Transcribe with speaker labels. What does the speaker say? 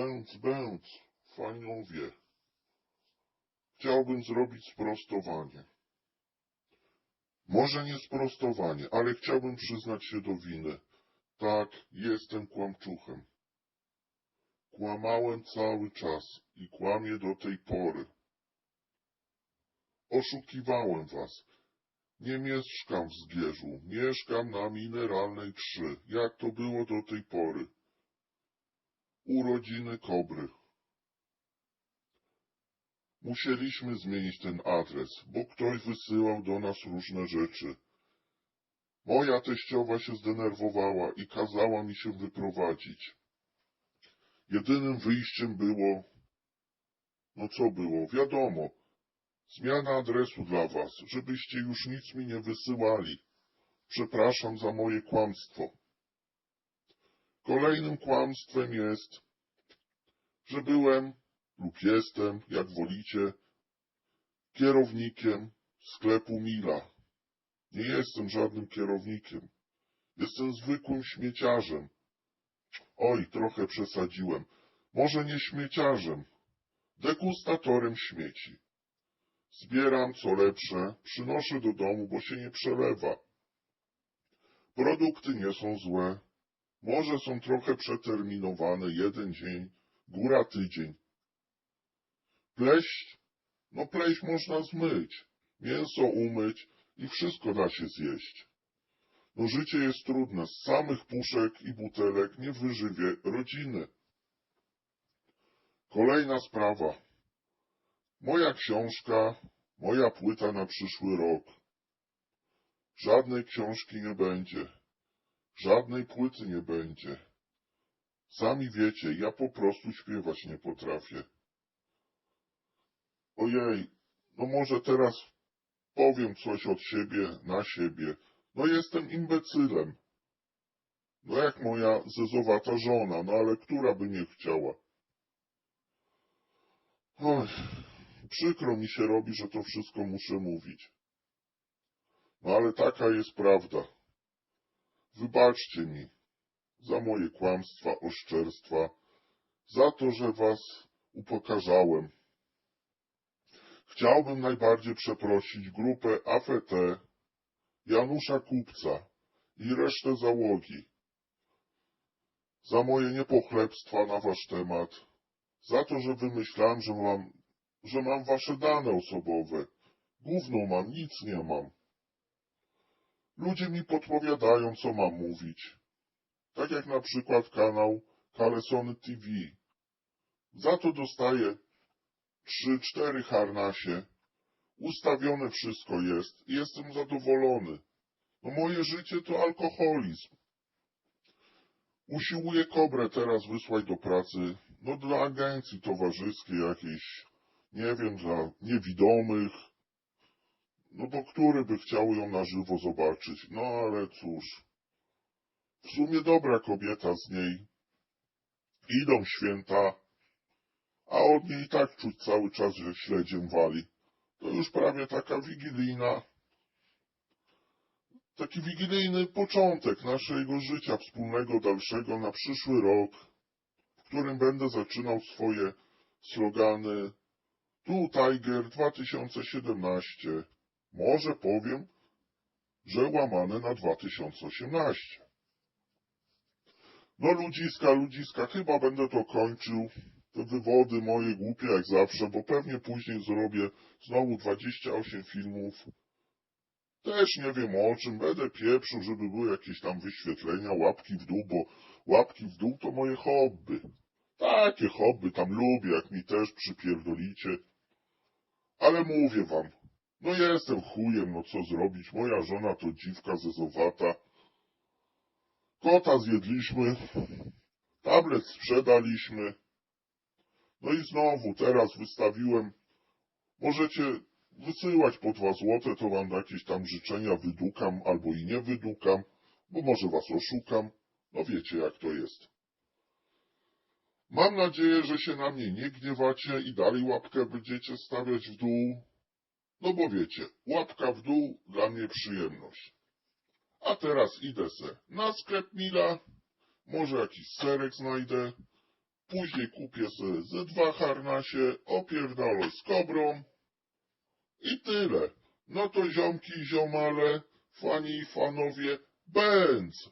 Speaker 1: Bęc, bęc, faniowie. Chciałbym zrobić sprostowanie. Może nie sprostowanie, ale chciałbym przyznać się do winy. Tak, jestem kłamczuchem. Kłamałem cały czas i kłamię do tej pory. Oszukiwałem was. Nie mieszkam w Zgierzu, mieszkam na Mineralnej 3, jak to było do tej pory. Urodziny Kobry. Musieliśmy zmienić ten adres, bo ktoś wysyłał do nas różne rzeczy. Moja teściowa się zdenerwowała i kazała mi się wyprowadzić. Jedynym wyjściem było... No co było? Wiadomo. Zmiana adresu dla was, żebyście już nic mi nie wysyłali. Przepraszam za moje kłamstwo. Kolejnym kłamstwem jest, że byłem lub jestem, jak wolicie, kierownikiem sklepu Mila. Nie jestem żadnym kierownikiem. Jestem zwykłym śmieciarzem. Oj, trochę przesadziłem. Może nie śmieciarzem, degustatorem śmieci. Zbieram co lepsze, przynoszę do domu, bo się nie przelewa. Produkty nie są złe. Może są trochę przeterminowane, jeden dzień, góra tydzień. Pleść? No pleść można zmyć, mięso umyć i wszystko da się zjeść. No życie jest trudne, z samych puszek i butelek nie wyżywię rodziny. Kolejna sprawa. Moja książka, moja płyta na przyszły rok. Żadnej książki nie będzie. Żadnej płyty nie będzie. Sami wiecie, ja po prostu śpiewać nie potrafię. Ojej, no może teraz powiem coś od siebie na siebie. No jestem imbecylem. No jak moja zezowata żona, no ale która by nie chciała? Oj, przykro mi się robi, że to wszystko muszę mówić. No ale taka jest prawda. Wybaczcie mi za moje kłamstwa, oszczerstwa, za to, że was upokarzałem. Chciałbym najbardziej przeprosić grupę AFT, Janusza Kupca i resztę załogi za moje niepochlebstwa na wasz temat, za to, że wymyślałem, że mam, że mam wasze dane osobowe. Gówno mam, nic nie mam. Ludzie mi podpowiadają, co mam mówić. Tak jak na przykład kanał Kalesony TV. Za to dostaję trzy, cztery harnasie. Ustawione wszystko jest i jestem zadowolony. No moje życie to alkoholizm. Usiłuję kobrę teraz wysłać do pracy, no dla agencji towarzyskiej jakiejś, nie wiem, dla niewidomych, no bo który by chciał ją na żywo zobaczyć? No ale cóż. W sumie dobra kobieta z niej. Idą święta, a od niej tak czuć cały czas, że śledziem wali. To już prawie taka wigilijna, taki wigilijny początek naszego życia wspólnego dalszego na przyszły rok, w którym będę zaczynał swoje slogany Tu Tiger 2017. Może powiem, że łamane na 2018. No ludziska, ludziska, chyba będę to kończył. Te wywody moje głupie jak zawsze, bo pewnie później zrobię znowu 28 filmów. Też nie wiem o czym, będę pieprzył, żeby były jakieś tam wyświetlenia, łapki w dół, bo łapki w dół to moje hobby. Takie hobby tam lubię, jak mi też przypierdolicie. Ale mówię wam, no jestem chujem, no co zrobić, moja żona to dziwka zezowata. Kota zjedliśmy, tablet sprzedaliśmy. No i znowu teraz wystawiłem, możecie wysyłać po dwa złote, to wam jakieś tam życzenia wydukam albo i nie wydukam, bo może was oszukam. No wiecie jak to jest. Mam nadzieję, że się na mnie nie gniewacie i dalej łapkę będziecie stawiać w dół. No bo wiecie, łapka w dół dla mnie przyjemność. A teraz idę se na sklep Mila, może jakiś serek znajdę, później kupię sobie ze dwa harnasie, opierdolę z kobrą i tyle. No to ziomki ziomale, fani i fanowie, bęc!